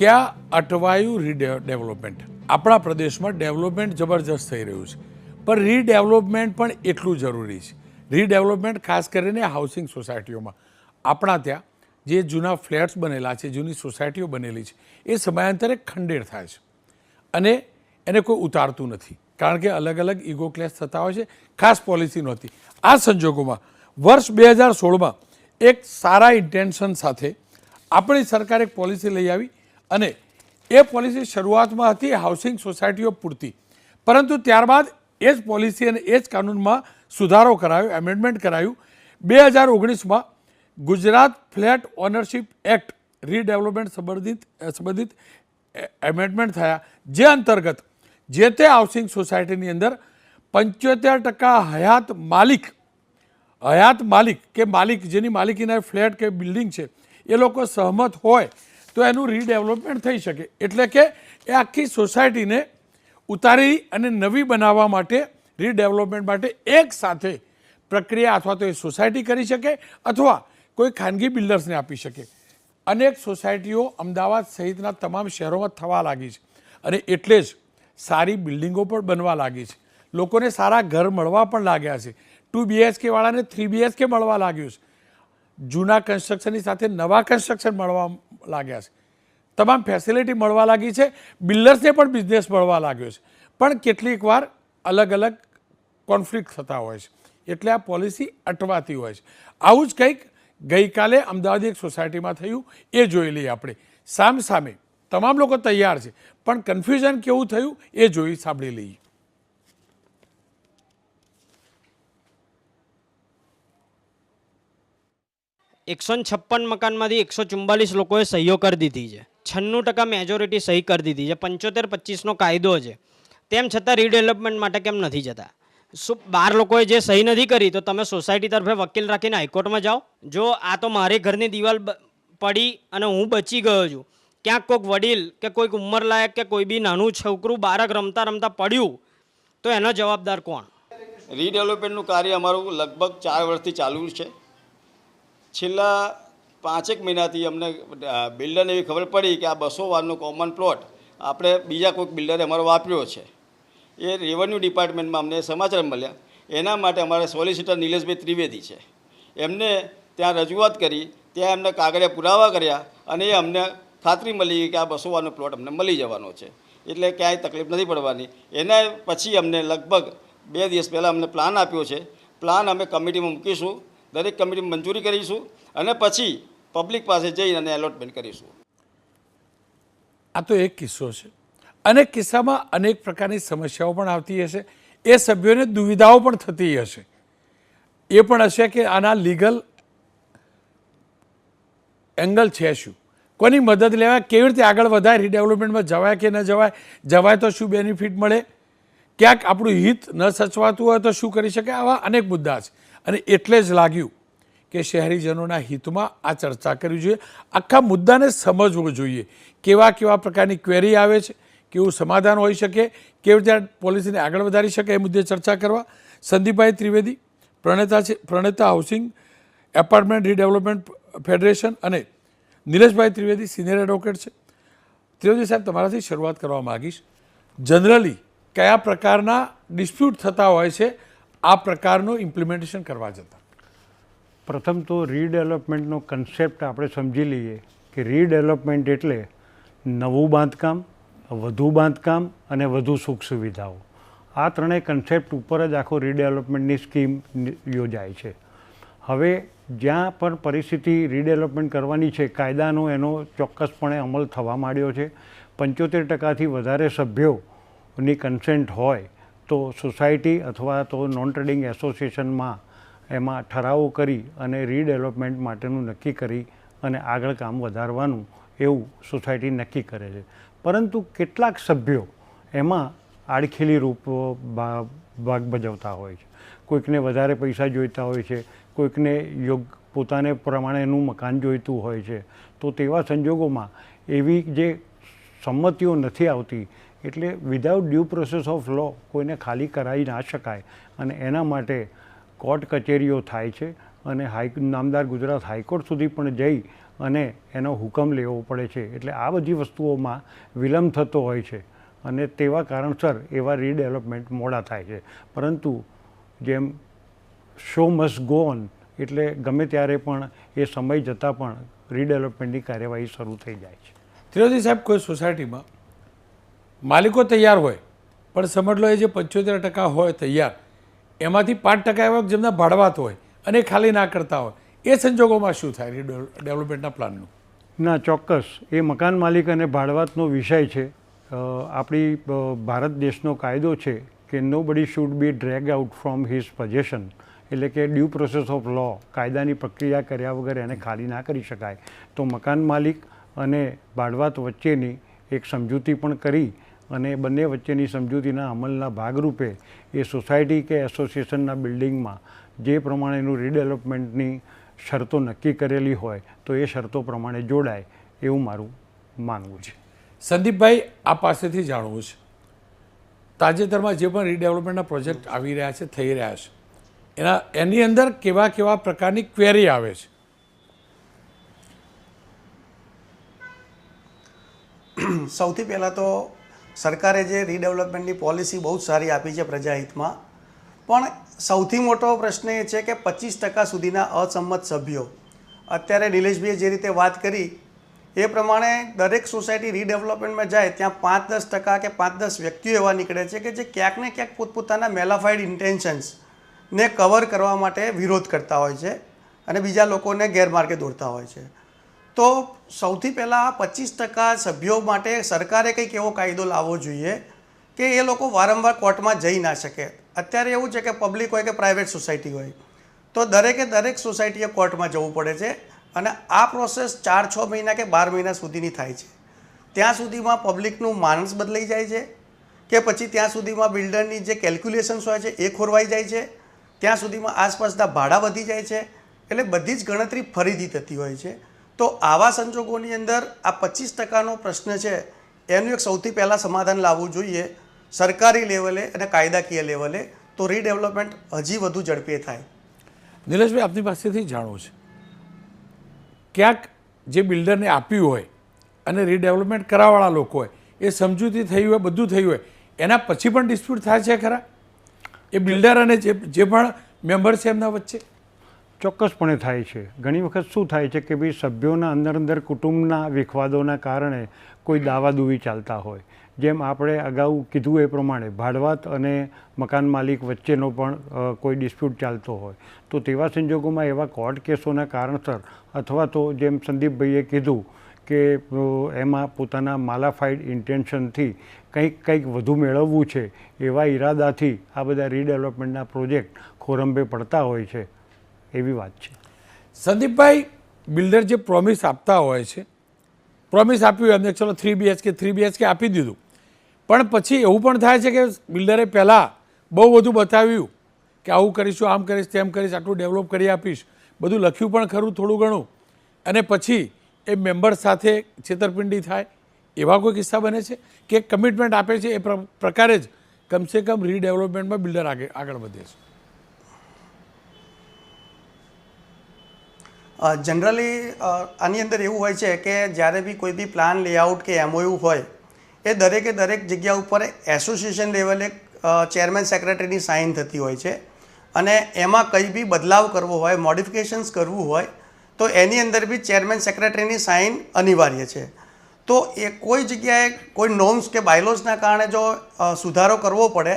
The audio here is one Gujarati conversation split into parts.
ક્યાં અટવાયું રીડેવલપમેન્ટ આપણા પ્રદેશમાં ડેવલપમેન્ટ જબરજસ્ત થઈ રહ્યું છે. પણ રીડેવલપમેન્ટ પણ એટલું જરૂરી છે. રીડેવલપમેન્ટ ખાસ કરીને હાઉસિંગ સોસાયટીઓમાં આપણા ત્યાં જે જૂના ફ્લેટ્સ બનેલા છે, જૂની સોસાયટીઓ બનેલી છે, એ સમયાંતરે ખંડેર થાય છે. અને એને કોઈ ઉતારતું નથી. કારણ કે અલગ અલગ ઇગો ક્લેશ થતા હોય છે. ખાસ પોલિસી નહોતી. આ સંજોગોમાં વર્ષ બે હજાર સોળમાં એક સારા ઇન્ટેન્શન સાથે આપણી સરકાર એક પોલિસી લઈ આવી. અને એ પોલિસી શરૂઆતમાં હતી હાઉસિંગ સોસાયટીઓ પૂરતી. પરંતુ ત્યારબાદ એ જ પોલિસી અને એ જ કાનૂનમાં સુધારો કરાયો એમેન્ડમેન્ટ કરાયું. બે હજાર ઓગણીસમાં Gujarat flat ownership act redevelopment સંબંધિત સંબંધિત એમેન્ડમેન્ટ થયા. જે અંતર્ગત જે તે હાઉસિંગ સોસાયટીની અંદર પંચોતેર ટકા હયાત માલિક હયાત માલિક કે માલિક જેની માલિકીના ફ્લેટ કે બિલ્ડિંગ છે, એ લોકો સહમત હોય તો એનું રીડેવલપમેન્ટ થઈ શકે. એટલે કે એ આખી સોસાયટીને ઉતારી અને નવી બનાવવા માટે રીડેવલપમેન્ટ માટે એક સાથે પ્રક્રિયા અથવા તો એ સોસાયટી કરી શકે અથવા કોઈ ખાનગી બિલ્ડર્સને આપી શકે. અનેક સોસાયટીઓ અમદાવાદ સહિતના તમામ શહેરોમાં થવા લાગી છે. અને એટલે જ સારી બિલ્ડિંગો પણ બનવા લાગી છે. લોકોને સારા ઘર મળવા પણ લાગ્યા છે. ટુ બીએચકેવાળાને થ્રી બીએચકે મળવા લાગ્યું છે. જૂના કન્સ્ટ્રક્શનની સાથે નવા કન્સ્ટ્રક્શન મળવા લાગ્યા છે. તમામ ફેસિલિટી મળવા લાગી છે. બિલ્ડર્સને પણ બિઝનેસ મળવા લાગ્યો છે. પણ કેટલીક વાર અલગ અલગ કોન્ફ્લિક્ટ થતા હોય છે. એટલે આ પોલિસી અટવાતી હોય છે. આવું જ કંઈક ગઈકાલે અમદાવાદ એક સોસાયટીમાં થયું. એ જોઈ લઈએ આપણે. સામ સામે તમામ લોકો તૈયાર છે. પણ કન્ફ્યુઝન કેવું થયું એ જોઈ સાંભળી લઈએ. એકસો છપ્પન મકાનમાંથી એકસો ચુમ્બાલીસ લોકોએ સહીઓ કરી દીધી છે. છન્નું ટકા મેજોરિટી સહી કરી દીધી છે. પંચોતેર પચીસનો કાયદો છે. તેમ છતાં રીડેવલપમેન્ટ માટે કેમ નથી જતા? શું બાર લોકોએ જે સહી નથી કરી, તો તમે સોસાયટી તરફે વકીલ રાખીને હાઈકોર્ટમાં જાઓ? જો આ તો મારે ઘરની દિવાલ પડી અને હું બચી ગયો છું. ક્યાંક કોઈક વડીલ કે કોઈક ઉંમરલાયક કે કોઈ બી નાનું છોકરું બાળક રમતા રમતા પડ્યું, તો એનો જવાબદાર કોણ? રીડેવલપમેન્ટનું કાર્ય અમારું લગભગ ચાર વર્ષથી ચાલુ છે. છેલ્લા પાંચેક મહિનાથી અમને બિલ્ડરને એવી ખબર પડી કે આ બસો વારનો કોમન પ્લોટ આપણે બીજા કોઈક બિલ્ડરે અમારો વાપર્યો છે. એ રેવન્યુ ડિપાર્ટમેન્ટમાં અમને સમાચાર મળ્યા. એના માટે અમારે સોલિસિટર નિલેશભાઈ ત્રિવેદી છે. એમને ત્યાં રજૂઆત કરી, ત્યાં એમને કાગળિયા પુરાવા કર્યા અને એ અમને ખાતરી મળી કે આ બસો વારનો પ્લોટ અમને મળી જવાનો છે. એટલે ક્યાંય તકલીફ નથી પડવાની. એના પછી અમને લગભગ બે દિવસ પહેલાં અમને પ્લાન આપ્યો છે. પ્લાન અમે કમિટીમાં મૂકીશું. દરેક કમિટી મંજૂરી કરીશું અને પછી પબ્લિક પાસે જઈને અને એલોટમેન્ટ કરીશું. આ તો એક કિસ્સો છે. અનેક કિસ્સામાં અનેક પ્રકારની સમસ્યાઓ પણ આવતી હશે. એ સભ્યોને દુવિધાઓ પણ થતી હશે. એ પણ હશે કે આના લીગલ એંગલ છે શું? કોની મદદ લેવાય? કેવી રીતે આગળ વધાય? રીડેવલપમેન્ટમાં જવાય કે ન જવાય? જવાય તો શું બેનિફિટ મળે? ક્યાંક આપણું હિત ન સચવાતું હોય તો શું કરી શકે? આવા અનેક મુદ્દા છે. અને એટલે જ લાગ્યું કે શહેરીજનોના હિતમાં આ ચર્ચા કરવી જોઈએ. આખા મુદ્દાને સમજવો જોઈએ. કેવા કેવા પ્રકારની ક્વેરી આવે છે, કેવું સમાધાન હોઈ શકે, કેવી રીતે પોલિસીને આગળ વધારી શકે એ મુદ્દે ચર્ચા કરવા. સંદીપભાઈ ત્રિવેદી, પ્રણેતા છે, Praneta housing apartment redevelopment federation અને નિલેશભાઈ ત્રિવેદી સિનિયર એડવોકેટ છે. ત્રિવેદી સાહેબ, તમારાથી શરૂઆત કરવા માગીશ. જનરલી કયા પ્રકારના ડિસ્પ્યુટ થતા હોય છે આ પ્રકારનું ઇમ્પ્લિમેન્ટેશન કરવા જતાં. પ્રથમ તો રીડેવલપમેન્ટનો કન્સેપ્ટ આપણે સમજી લઈએ કે રીડેવલપમેન્ટ એટલે નવું બાંધકામ, વધુ બાંધકામ અને વધુ સુખ સુવિધાઓ. આ ત્રણેય કન્સેપ્ટ ઉપર જ આખો રીડેવલપમેન્ટની સ્કીમ યોજાય છે. હવે જ્યાં પણ પરિસ્થિતિ રીડેવલપમેન્ટ કરવાની છે, કાયદાનો એનો ચોક્કસપણે અમલ થવા માંડ્યો છે. પંચોતેર ટકાથી વધારે સભ્યોની કન્સેન્ટ હોય તો સોસાયટી અથવા તો નોન ટ્રેડિંગ એસોસિએશનમાં એમાં ઠરાવો કરી અને રીડેવલપમેન્ટ માટેનું નક્કી કરી અને આગળ કામ વધારવાનું એવું સોસાયટી નક્કી કરે છે. પરંતુ કેટલાક સભ્યો એમાં આડખીલી રૂપ ભાગ ભજવતા હોય છે. કોઈકને વધારે પૈસા જોઈતા હોય છે, કોઈકને યોગ, પોતાને પ્રમાણેનું મકાન જોઈતું હોય છે. તો તેવા સંજોગોમાં એવી જે સંમતિઓ નથી આવતી એટલે without due process of law કોઈને ખાલી કરાવી ના શકાય. અને એના માટે કોર્ટ કચેરીઓ થાય છે અને હાઈ, નામદાર ગુજરાત હાઈકોર્ટ સુધી પણ જઈ અને એનો હુકમ લેવો પડે છે. એટલે આ બધી વસ્તુઓમાં વિલંબ થતો હોય છે અને તેવા કારણસર એવા રીડેવલપમેન્ટ મોડા થાય છે. પરંતુ જેમ શો મસ્ટ ગો ઓન એટલે ગમે ત્યારે પણ એ સમય જતાં પણ રીડેવલપમેન્ટની કાર્યવાહી શરૂ થઈ જાય છે. ત્રિવેદી સાહેબ, કોઈ સોસાયટીમાં માલિકો તૈયાર હોય, પણ સમજ લો એ જે પંચોતેર ટકા હોય તૈયાર, એમાંથી પાંચ ટકા એવા જેમના ભાડવાત હોય અને ખાલી ના કરતા હોય, એ સંજોગોમાં શું થાય ડેવલપમેન્ટના પ્લાનનું? ના, ચોક્કસ. એ મકાન માલિક અને ભાડવાતનો વિષય છે. આપણી ભારત દેશનો કાયદો છે કે nobody should be drag out from his possession એટલે કે ડ્યુ પ્રોસેસ ઓફ લો કાયદાની પ્રક્રિયા કર્યા વગર એને ખાલી ના કરી શકાય. તો મકાન માલિક અને ભાડવાત વચ્ચેની એક સમજૂતી પણ કરી અને બંને વચ્ચેની સમજૂતીના અમલના ભાગરૂપે એ સોસાયટી કે એસોસિએશનના બિલ્ડિંગમાં જે પ્રમાણેનું રીડેવલપમેન્ટની શરતો નક્કી કરેલી હોય તો એ શરતો પ્રમાણે જોડાય એવું મારું માનવું છે. સંદીપભાઈ આ પાસેથી જાણવું છે. તાજેતરમાં જે પણ રીડેવલપમેન્ટના પ્રોજેક્ટ આવી રહ્યા છે થઈ રહ્યા છે એના એની અંદર કેવા કેવા પ્રકારની ક્વેરી આવે છે? સૌથી પહેલાં તો સરકારે જે રીડેવલપમેન્ટની પોલિસી બહુ જ સારી આપી છે પ્રજાહિતમાં. પણ સૌથી મોટો પ્રશ્ન એ છે કે પચીસ ટકા સુધીના અસંમત સભ્યો. અત્યારે નિલેશભાઈએ જે રીતે વાત કરી, એ પ્રમાણે દરેક સોસાયટી રીડેવલપમેન્ટમાં જાય, ત્યાં પાંચ દસ ટકા કે પાંચ દસ વ્યક્તિઓ એવા નીકળે છે કે જે ક્યાંક ને ક્યાંક પોતપોતાના મેલાફાઈડ ઇન્ટેન્શન્સ ને કવર કરવા માટે વિરોધ કરતા હોય છે અને બીજા લોકોને ગેરમાર્ગે દોરતા હોય છે. તો સૌથી પહેલાં પચીસ ટકા સભ્યો માટે સરકારે કંઈક એવો કાયદો લાવવો જોઈએ કે એ લોકો વારંવાર કોર્ટમાં જઈ ના શકે. અત્યારે એવું છે કે પબ્લિક હોય કે પ્રાઇવેટ સોસાયટી હોય. તો દરેકે દરેક સોસાયટીએ કોર્ટમાં જવું પડે છે અને આ પ્રોસેસ ચાર છ મહિના કે બાર મહિના સુધીની થાય છે. ત્યાં સુધીમાં પબ્લિકનું માનસ બદલાઈ જાય છે કે પછી ત્યાં સુધીમાં બિલ્ડરની જે કેલ્ક્યુલેશન્સ હોય છે એ ખોરવાઈ જાય છે. ત્યાં સુધીમાં આસપાસના ભાડા વધી જાય છે. એટલે બધી જ ગણતરી ફરીથી થતી હોય છે. તો આવા સંજોગોની અંદર આ પચીસ ટકાનો પ્રશ્ન છે, એનું એક સૌથી પહેલાં સમાધાન લાવવું જોઈએ સરકારી લેવલે અને કાયદાકીય લેવલે, તો રીડેવલપમેન્ટ હજી વધુ ઝડપે થાય. નિલેશભાઈ, આપની પાસેથી જાણવું છે. ક્યાંક જે બિલ્ડરને આપ્યું હોય અને રીડેવલપમેન્ટ કરાવવાળા લોકો હોય, એ સમજૂતી થઈ હોય, બધું થયું હોય, એના પછી પણ ડિસ્પ્યુટ થાય છે ખરા? એ બિલ્ડર અને જે જે પણ મેમ્બર છે એમના વચ્ચે? ચોક્કસપણે થાય છે. ઘણી વખત શું થાય છે કે ભાઈ સભ્યોના અંદર અંદર કુટુંબના વિખવાદોના કારણે કોઈ દાવાદુવી ચાલતા હોય. જેમ આપણે અગાઉ કીધું એ પ્રમાણે ભાડવાત અને મકાન માલિક વચ્ચેનો પણ કોઈ ડિસ્પ્યુટ ચાલતો હોય. તો તેવા સંજોગોમાં એવા કોર્ટ કેસોના કારણસર અથવા તો જેમ સંદીપભાઈએ કીધું કે એમાં પોતાના માલાફાઈડ ઇન્ટેન્શનથી કંઈક કંઈક વધુ મેળવવું છે એવા ઈરાદાથી આ બધા રીડેવલપમેન્ટના પ્રોજેક્ટ ખોરંભે પડતા હોય છે. એવી વાત છે. સંદીપભાઈ, બિલ્ડર જે પ્રોમિસ આપતા હોય છે પ્રોમિસ આપ્યું એમને, ચલો થ્રી બીએચકે થ્રી બીએચકે આપી દીધું. પણ પછી એવું પણ થાય છે કે બિલ્ડરે પહેલાં બહુ બધું બતાવ્યું કે આવું કરીશું આમ કરીશ, તેમ કરીશ, આટલું ડેવલપ કરી આપીશ. બધું લખ્યું પણ ખરું, થોડું ઘણું. અને પછી એ મેમ્બર સાથે છેતરપિંડી થાય, એવા કોઈ કિસ્સા બને છે કે કમિટમેન્ટ આપે છે, એ પ્ર- પ્રકારે જ કમસે કમ રીડેવલપમેન્ટમાં બિલ્ડર આગળ આગળ વધે છે. જનરલી આની અંદર એવું હોય છે કે જ્યારે બી કોઈ બી પ્લાન લેઆઉટ કે એમઓયુ હોય, એ દરેકે દરેક જગ્યા ઉપર એસોસિએશન લેવલે ચેરમેન સેક્રેટરીની સાઇન થતી હોય છે. અને એમાં કંઈ બી બદલાવ કરવો હોય મોડિફિકેશન્સ કરવું હોય, તો એની અંદર બી ચેરમેન સેક્રેટરીની સાઇન અનિવાર્ય છે. તો એ કોઈ જગ્યાએ કોઈ નોર્મ્સ કે બાયલોસના કારણે જો સુધારો કરવો પડે,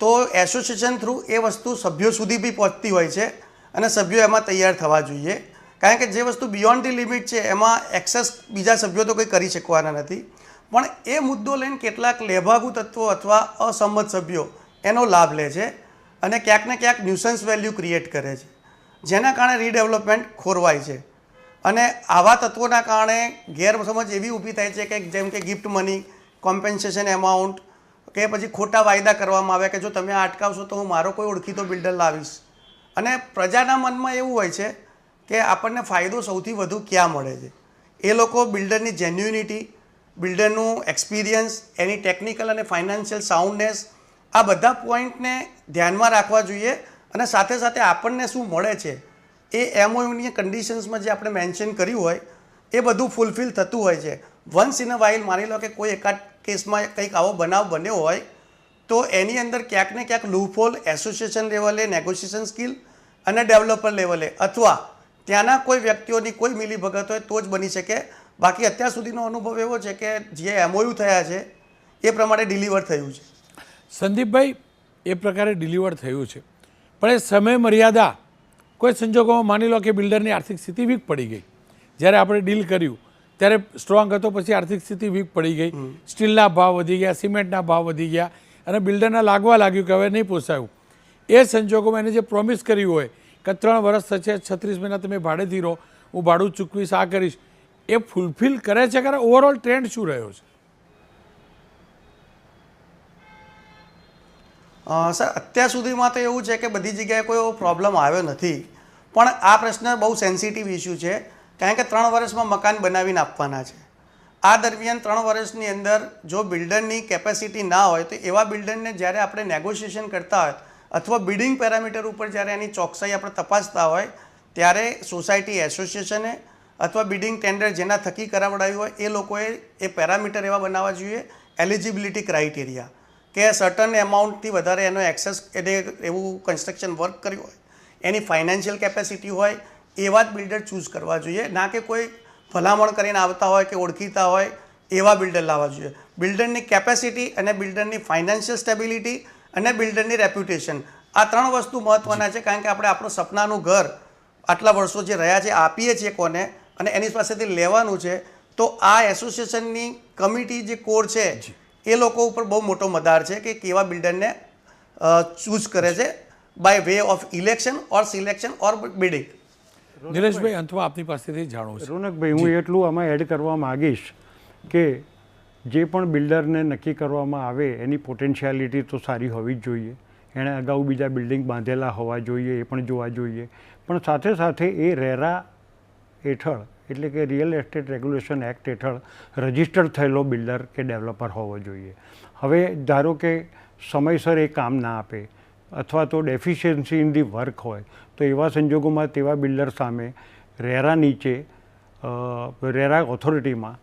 તો એસોસિએશન થ્રુ એ વસ્તુ સભ્યો સુધી બી પહોંચતી હોય છે અને સભ્યો એમાં તૈયાર થવા જોઈએ. કારણ કે જે વસ્તુ બિયોન્ડ ધી લિમિટ છે, એમાં એક્સેસ બીજા સભ્યો તો કંઈ કરી શકવાના નથી. પણ એ મુદ્દો લઈને કેટલાક લેભાગુ તત્વો અથવા અસંમત સભ્યો એનો લાભ લે છે અને ક્યાંક ને ક્યાંક ન્યુસન્સ વેલ્યુ ક્રિએટ કરે છે. જેના કારણે રીડેવલપમેન્ટ ખોરવાય છે. અને આવા તત્વોના કારણે ગેરસમજ એવી ઊભી થાય છે કે જેમ કે ગિફ્ટ મની કોમ્પેન્સેશન એમાઉન્ટ કે પછી ખોટા વાયદા કરવામાં આવે કે જો તમે આ અટકાવશો તો હું મારો કોઈ ઓળખીતો બિલ્ડર લાવીશ. અને પ્રજાના મનમાં એવું હોય છે કે આપણને ફાયદો સૌથી વધુ ક્યાં મળે છે? એ લોકો બિલ્ડરની જેન્યુનિટી બિલ્ડરનું એક્સપિરિયન્સ એની ટેકનિકલ અને ફાઇનાન્શિયલ સાઉન્ડનેસ આ બધા પોઈન્ટને ધ્યાનમાં રાખવા જોઈએ અને સાથે સાથે આપણને શું મળે છે? એ એમઓયુની કન્ડિશન્સમાં જે આપણે મેન્શન કર્યું હોય, એ બધું ફૂલફિલ થતું હોય છે. વન્સ ઇન અ વાઇલ માની લો કે કોઈ એકાદ કેસમાં કંઈક આવો બનાવ બન્યો હોય, તો એની અંદર ક્યાંક ને ક્યાંક લૂફોલ એસોસિએશન લેવલે નેગોશિએશન સ્કિલ અને ડેવલપર લેવલે અથવા ત્યાંના કોઈ વ્યક્તિઓની કોઈ મિલીભગત હોય તો જ બની શકે. બાકી અત્યાર સુધીનો અનુભવ એવો છે કે જે એમઓયુ થયા છે એ પ્રમાણે ડિલિવર થયું છે. સંદીપભાઈ એ પ્રકારે ડિલિવર થયું છે. પણ એ સમય મર્યાદા કોઈ સંજોગોમાં માની લો કે બિલ્ડરની આર્થિક સ્થિતિ વીક પડી ગઈ. જ્યારે આપણે ડીલ કર્યું ત્યારે સ્ટ્રોંગ હતો પછી આર્થિક સ્થિતિ વીક પડી ગઈ. સ્ટીલના ભાવ વધી ગયા સિમેન્ટના ભાવ વધી ગયા અને બિલ્ડરને લાગવા લાગ્યું કે હવે નહીં પોસાયું. એ સંજોગોમાં એને જે પ્રોમિસ કર્યું હોય કે ત્રણ વર્ષ થશે, છત્રીસ મહિના તમે ભાડેથી રહો હું ભાડું ચૂકવીશ, આ કરીશ. એ ફૂલફિલ કરે છે કે ઓવરઓલ ટ્રેન્ડ શું રહ્યો છે? સર, અત્યાર સુધીમાં તો એવું છે કે બધી જગ્યાએ કોઈ એવો પ્રોબ્લેમ આવ્યો નથી. પણ આ પ્રશ્ન બહુ સેન્સિટિવ ઇસ્યુ છે, કારણ કે ત્રણ વર્ષમાં મકાન બનાવીને આપવાના છે. આ દરમિયાન ત્રણ વર્ષની અંદર જો બિલ્ડરની કેપેસિટી ના હોય, તો એવા બિલ્ડરને જ્યારે આપણે નેગોશિએશન કરતા હોય અથવા બિડિંગ પેરામીટર ઉપર જ્યારે એની ચોકસાઈ આપણે તપાસતા હોય, ત્યારે સોસાયટી એસોસિએશને અથવા બિડિંગ ટેન્ડર જેના થકી કરાવડાવ્યું હોય, એ લોકોએ એ પેરામીટર એવા બનાવવા જોઈએ, એલિજિબિલિટી ક્રાઇટેરિયા, કે સર્ટન એમાઉન્ટથી વધારે એનો એક્સેસ એને એવું કન્સ્ટ્રક્શન વર્ક કર્યું હોય, એની ફાઇનાન્શિયલ કેપેસિટી હોય, એવા જ બિલ્ડર ચૂઝ કરવા જોઈએ. ના કે કોઈ ભલામણ કરીને આવતા હોય કે ઓળખીતા હોય, એવા બિલ્ડર લાવવા જોઈએ. બિલ્ડરની કેપેસિટી અને બિલ્ડરની ફાઇનાન્શિયલ સ્ટેબિલિટી અને બિલ્ડરની રેપ્યુટેશન આ ત્રણ વસ્તુ મહત્ત્વના છે કારણ કે આપણે આપણું સપનાનું ઘર આટલા વર્ષો જે રહ્યા છે આપીએ છીએ કોને અને એની પાસેથી લેવાનું છે તો આ એસોસિએશનની કમિટી જે કોર છે એ લોકો ઉપર બહુ મોટો મદાર છે કે કેવા બિલ્ડરને ચૂઝ કરે છે by way of election or selection or bidding નિલેશભાઈ અંતમાં આપની પાસેથી જાણવું છું. રોનકભાઈ હું એટલું આમાં એડ કરવા માગીશ કે જે પણ બિલ્ડરને નક્કી કરવામાં આવે, એની પોટેન્શિયાલિટી તો સારી હોવી જ જોઈએ. એણે અગાઉ બીજા બિલ્ડિંગ બાંધેલા હોવા જોઈએ, એ પણ જોવા જોઈએ. પણ સાથે સાથે એ રેરા હેઠળ, એટલે કે રિયલ એસ્ટેટ રેગ્યુલેશન એક્ટ હેઠળ રજિસ્ટર્ડ થયેલો બિલ્ડર કે ડેવલપર હોવો જોઈએ. હવે ધારો કે સમયસર એ કામ ના આપે, અથવા તો ડેફિશિયન્સી ઇન ધી વર્ક હોય, તો એવા સંજોગોમાં તેવા બિલ્ડર સામે રેરા નીચે રેરા ઓથોરિટીમાં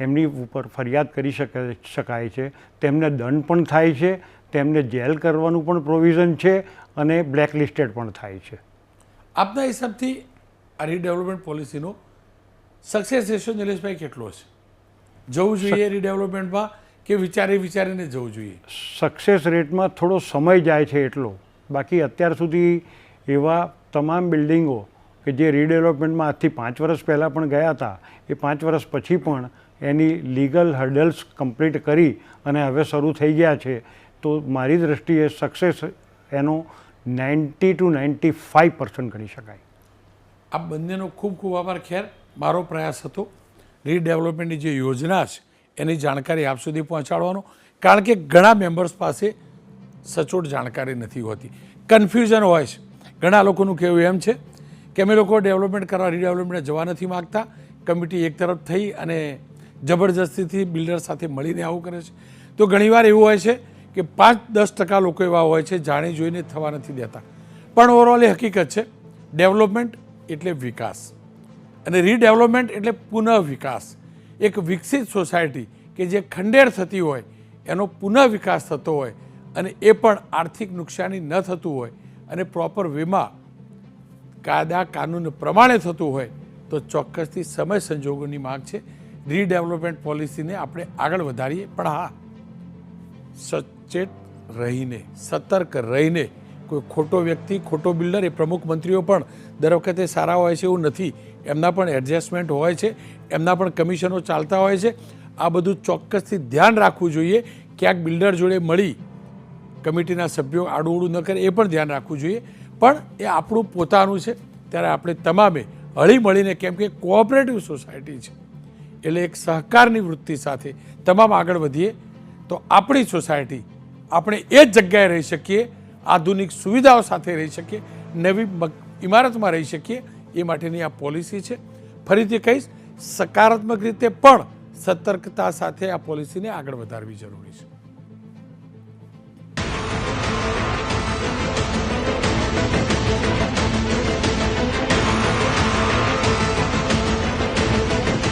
એમની ઉપર ફરિયાદ કરી શકે શકાય છે. તેમને દંડ પણ થાય છે તેમને જેલ કરવાનું પણ પ્રોવિઝન છે અને બ્લેક લિસ્ટેડ પણ થાય છે. આપના હિસાબથી આ રીડેવલપમેન્ટ પોલિસીનો સક્સેસ રેશિયો નિલેશભાઈ કેટલો છે જવું જોઈએ રીડેવલપમેન્ટમાં કે વિચારી વિચારીને જવું જોઈએ? સક્સેસ રેટમાં થોડો સમય જાય છે એટલો. બાકી અત્યાર સુધી એવા તમામ બિલ્ડિંગો કે જે રીડેવલપમેન્ટમાં આજથી પાંચ વર્ષ પહેલાં પણ ગયા હતા એ પાંચ વર્ષ પછી પણ એની લીગલ હર્ડલ્સ કમ્પ્લીટ કરી અને હવે શરૂ થઈ ગયા છે. તો મારી દૃષ્ટિએ સક્સેસ એનો ninety two ninety five percent ગણી શકાય. આ બંનેનો ખૂબ ખૂબ આભાર. ખેર, મારો પ્રયાસ હતો રીડેવલપમેન્ટની જે યોજના છે, એની જાણકારી આપ સુધી પહોંચાડવાનો. કારણ કે ઘણા મેમ્બર્સ પાસે સચોટ જાણકારી નથી હોતી. કન્ફ્યુઝન હોય છે. ઘણા લોકોનું કહેવું એમ છે કે અમે લોકો ડેવલપમેન્ટ કરવા રીડેવલપમેન્ટ જવા નથી માગતા. કમિટી એક તરફ થઈ અને જબરજસ્તીથી બિલ્ડર સાથે મળીને આવું કરે છે. તો ઘણીવાર એવું હોય છે કે પાંચ, દસ ટકા લોકો એવા હોય છે જાણી જોઈને થવા નથી દેતા. પણ ઓવરઓલ એ હકીકત છે ડેવલપમેન્ટ એટલે વિકાસ. અને રીડેવલપમેન્ટ એટલે પુનઃ વિકાસ એક વિકસિત સોસાયટી કે જે ખંડેર થતી હોય, એનો પુનઃ વિકાસ થતો હોય અને એ પણ આર્થિક નુકસાની ન થતું હોય અને પ્રોપર વીમા કાયદા, કાનૂન પ્રમાણે થતું હોય, તો ચોક્કસથી સમય સંજોગોની માગ છે. રીડેવલપમેન્ટ પોલિસીને આપણે આગળ વધારીએ. પણ હા, સચેત રહીને, સતર્ક રહીને કોઈ ખોટો વ્યક્તિ, ખોટો બિલ્ડર એ પ્રમુખ મંત્રીઓ પણ દર વખતે સારા હોય છે એવું નથી. એમના પણ એડજસ્ટમેન્ટ હોય છે, એમના પણ કમિશનો ચાલતા હોય છે. આ બધું ચોક્કસથી ધ્યાન રાખવું જોઈએ. ક્યાંક બિલ્ડર જોડે મળી કમિટીના સભ્યો આડું ન કરે એ પણ ધ્યાન રાખવું જોઈએ. પણ એ આપણું પોતાનું છે. ત્યારે આપણે તમામે હળી મળીને કેમ કે કોઓપરેટિવ સોસાયટી છે. એટલે એક સહકારની વૃત્તિ સાથે તમામ આગળ વધીએ, તો આપણી સોસાયટી, આપણે એ જ જગ્યાએ રહી શકીએ, આધુનિક સુવિધાઓ સાથે રહી શકીએ, નવી ઇમારતમાં રહી શકીએ, એ માટેની આ પોલિસી છે. ફરીથી કહીશ, સકારાત્મક રીતે પણ સતર્કતા સાથે આ પોલિસીને આગળ વધારવી જરૂરી છે.